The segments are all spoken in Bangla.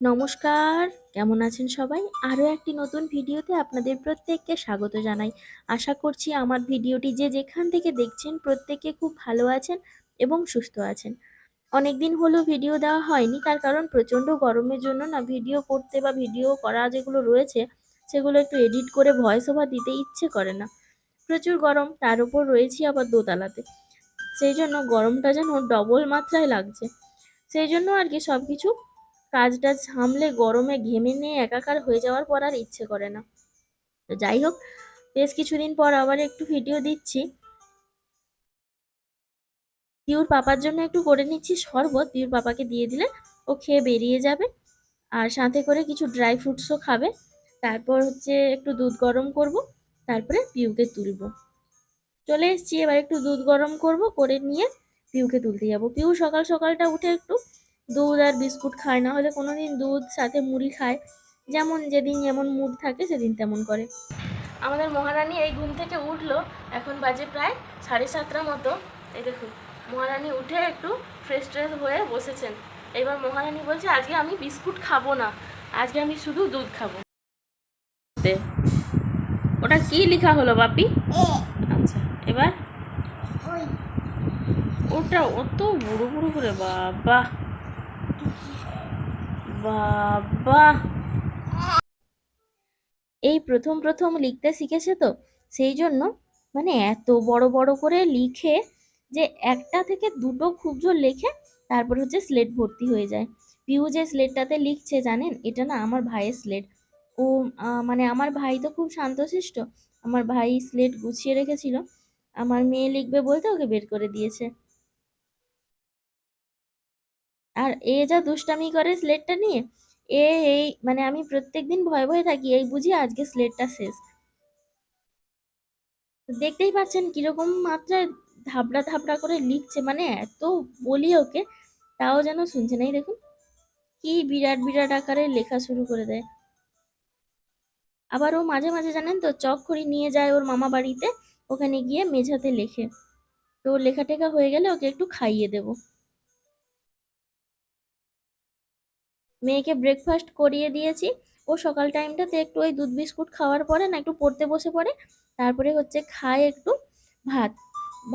নমস্কার, কেমন আছেন সবাই? আরও একটি নতুন ভিডিওতে আপনাদের প্রত্যেককে স্বাগত জানাই। আশা করছি আমার ভিডিওটি যে যেখান থেকে দেখছেন প্রত্যেকে খুব ভালো আছেন এবং সুস্থ আছেন। অনেক দিন হলো ভিডিও দেওয়া হয়নি, তার কারণ প্রচণ্ড গরমের জন্য না ভিডিও করতে বা ভিডিও করা যেগুলো রয়েছে, সেগুলো একটু এডিট করে ভয়েস ওভার দিতে ইচ্ছে করে না। প্রচুর গরম, তার উপর রয়েছি আবার দোতলাতে। সেই জন্য গরমটা যেন ডবল মাত্রায় লাগছে। সেই জন্য আর কি সব কিছু কাজটা সামলে গরমে ঘেমে নিয়ে একাকার হয়ে যাওয়ার পর আর ইচ্ছে করে না। তো যাই হোক, বেশ কিছুদিন পর আবার একটু ভিডিও দিচ্ছি। পিউর পাপার জন্য একটু করে নিচ্ছি শরবত। পিউর পাপাকে দিয়ে দিলে ও খেয়ে বেরিয়ে যাবে আর সাথে করে কিছু ড্রাই ফ্রুটসও খাবে। তারপর হচ্ছে একটু দুধ গরম করব, তারপরে পিউকে তুলবো। চলে এসেছি এবার একটু দুধ গরম করব করে নিয়ে পিউকে তুলতে যাব। পিউ সকাল সকালটা উঠে একটু দুধ আর বিস্কুট খায় না হলে কোনো দিন দুধ সাথে মুড়ি খায়। যেমন যেদিন যেমন মুড থাকে সেদিন তেমন করে। আমাদের মহারানী এই ঘুম থেকে উঠল এখন বাজে প্রায় সাড়ে সাতটার মতো। এই দেখুন মহারানী উঠে একটু ফ্রেশ ট্রেশ হয়ে বসেছেন। এবার মহারানী বলছে আজকে আমি বিস্কুট খাব না আজকে আমি শুধু দুধ খাব। ওটা কি লেখা হলো বাপি? আচ্ছা। এবার? ওটা অত বুড়ো বুড়ো করে বাবা। বাবা। এই প্রথম প্রথম লিখতে শিখেছে তো সেই জন্য মানে এত বড় বড় করে লিখে যে একটা থেকে দুটো খুব জোর লেখে তারপর হচ্ছে স্লেট ভর্তি হয়ে যায়। পিউ যে স্লেটটাতে লিখছে জানেন? এটা না আমার ভাইয়ের স্লেট ও মানে আমার ভাই তো খুব শান্তশিষ্ট। আমার ভাই স্লেট গুছিয়ে রেখেছিল। আমার মেয়ে লিখবে বলতে ওকে বের করে দিয়েছে। আর এ যা দুষ্টামি করে স্লেটটা নিয়ে, এ এই মানে আমি প্রত্যেকদিন ভয়ে ভয়ে থাকি, এই বুঝি আজকে স্লেটটা শেষ। দেখতেই পাচ্ছেন কীরকম মাত্রায় ধাবড়া ধাবড়া করে লিখছে মানে এত বলি ওকে, তাও যেন শুনছে না। এই দেখুন, কি বিরাট বিরাট আকারে লেখা শুরু করে দেয়। আবার ও মাঝে মাঝে জানেন তো চক খড়ি নিয়ে যায় ওর মামা বাড়িতে ওখানে গিয়ে মেঝাতে লেখে। তো লেখা টেখা হয়ে গেলে ওকে একটু খাইয়ে দেবো। মেয়েকে ব্রেকফাস্ট করিয়ে দিয়েছি। ও সকাল টাইমটাতে একটু ওই দুধ বিস্কুট খাওয়ার পরে না, একটু পড়তে বসে পড়ে। তারপরে হচ্ছে খায় একটু ভাত।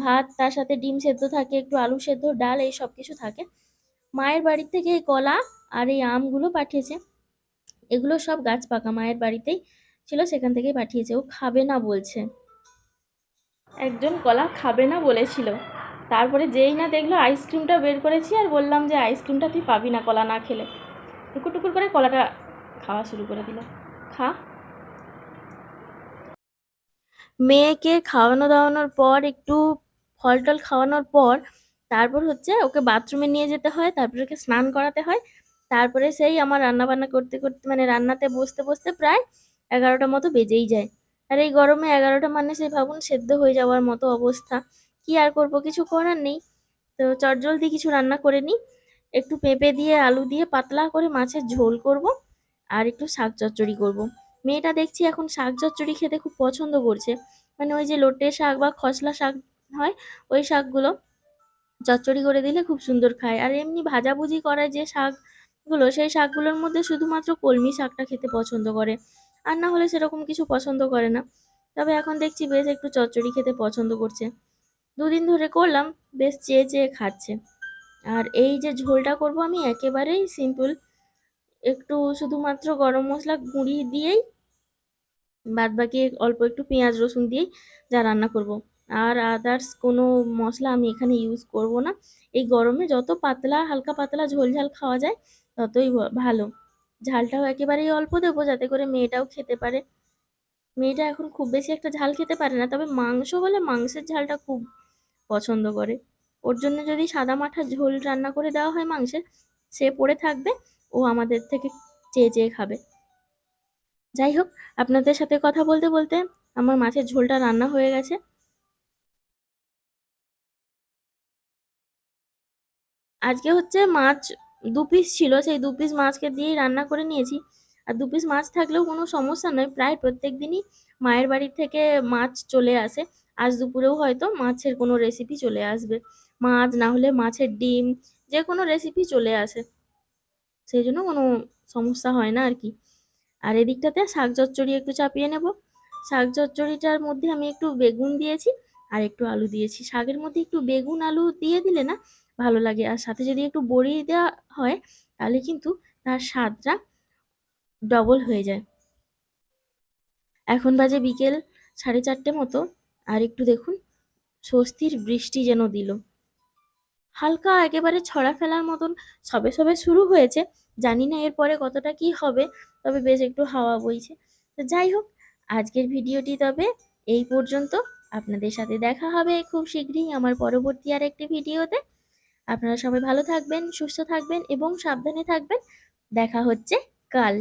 ভাত, তার সাথে ডিম সেদ্ধ থাকে, একটু আলু সেদ্ধ, ডাল এই সব কিছু থাকে। মায়ের বাড়ির থেকে এই কলা আর এই আমগুলো পাঠিয়েছে। এগুলো সব গাছ পাকা মায়ের বাড়িতেই ছিল, সেখান থেকেই পাঠিয়েছে। ও খাবে না বলছে। একজন কলা খাবে না বলেছিল। তারপরে যেই না দেখল আইসক্রিমটা বের করেছি আর বললাম যে, আইসক্রিমটা তুই পাবি না কলা না খেলে। টুকুর টুকুর করে কলাটা খাওয়া শুরু করে দিল। খা। মেয়েকে খাওয়ানো দাওয়ানোর পর, একটু ফল টল খাওয়ানোর পর, তারপর হচ্ছে ওকে বাথরুমে নিয়ে যেতে হয়, তারপরে ওকে স্নান করাতে হয়। তারপরে সেই আমার রান্না বান্না করতে করতে মানে রান্নাতে বসতে বসতে প্রায় এগারোটা মতো বেজেই যায়। আর এই গরমে এগারোটা মানে সেই ভাবুন সেদ্ধ হয়ে যাওয়ার মতো অবস্থা। কি আর করব? কিছু করার নেই। তো চটজলদি কিছু রান্না করে নিই একটু পেঁপে দিয়ে, আলু দিয়ে পাতলা করে মাছের ঝোল করব আর একটু শাক চচ্চড়ি করব। মেয়েটা দেখছি এখন শাক চচ্চড়ি খেতে খুব পছন্দ করছে। মানে ওই যে লোটে শাক বা খসলা শাক হয়, ওই শাকগুলো চচ্চড়ি করে দিলে খুব সুন্দর খায়। আর এমনি ভাজাভুজি করা যে শাকগুলো, সেই শাকগুলোর মধ্যে শুধুমাত্র কলমি শাকটা খেতে পছন্দ করে। আর না হলে সেরকম কিছু পছন্দ করে না। তবে এখন দেখছি বেশ একটু চচ্চড়ি খেতে পছন্দ করছে। দুদিন ধরে করলাম, বেশ চেয়ে চেয়ে খাচ্ছে। আর এই যে ঝোলটা করব আমি একেবারেই সিম্পল একটু শুধুমাত্র গরম মশলা গুঁড়ি দিয়েই বাদ বাকি অল্প একটু পেঁয়াজ রসুন দিয়েই যা রান্না করব। আর আদার্স কোনো মশলা আমি এখানে ইউজ করব না। এই গরমে যত পাতলা, হালকা পাতলা ঝোল ঝাল খাওয়া যায়, ততই ভালো। ঝালটাও একেবারেই অল্প দেবো যাতে করে মেয়েটাও খেতে পারে। মেয়েটা এখন খুব বেশি একটা ঝাল খেতে পারে না, তবে মাংস হলে মাংসের ঝালটা খুব পছন্দ করে। ওর জন্য যদি সাদা মাঠা ঝোল রান্না করে দেওয়া হয় মাংসের, সে পড়ে থাকবে, ও আমাদের থেকে চেয়ে চেয়ে খাবে। যাই হোক, আপনাদের সাথে কথা বলতে বলতে আমার মাছের ঝোলটা রান্না হয়ে গেছে। আজকে হচ্ছে মাছ দু পিস ছিল, সেই দু পিস মাছকে দিয়েই রান্না করে নিয়েছি। আর দু পিস মাছ থাকলেও কোনো সমস্যা নয়, প্রায় প্রত্যেক দিনই মায়ের বাড়ি থেকে মাছ চলে আসে। আজ দুপুরেও হয়তো মাছের কোনো রেসিপি চলে আসবে। মাছ না হলে মাছের ডিম, যে কোনো রেসিপি চলে আসে। সেই জন্য কোনো সমস্যা হয় না আর কি। আর এদিকটাতে শাক চচ্চড়ি একটু চাপিয়ে নেব। শাক চচ্চড়িটার মধ্যে আমি একটু বেগুন দিয়েছি আর একটু আলু দিয়েছি। শাকের মধ্যে একটু বেগুন, আলু দিয়ে দিলে না ভালো লাগে। আর সাথে যদি একটু বড়ি দেওয়া হয়, তাহলে কিন্তু তার স্বাদটা ডবল হয়ে যায়। এখন বাজে বিকেল সাড়ে চারটে মতো। আর একটু দেখুন, স্বস্তির বৃষ্টি যেন দিল। হালকা একেবারে ছড়া ফেলার মতন সবে সবে শুরু হয়েছে। জানি না এরপরে কতটা কি হবে, তবে বেশ একটু হাওয়া বইছে। তো যাই হোক, আজকের ভিডিওটি তবে এই পর্যন্ত। আপনাদের সাথে দেখা হবে খুব শীঘ্রই আমার পরবর্তী আর একটি ভিডিওতে। আপনারা সবাই ভালো থাকবেন সুস্থ থাকবেন এবং সাবধানে থাকবেন। দেখা হচ্ছে কাল।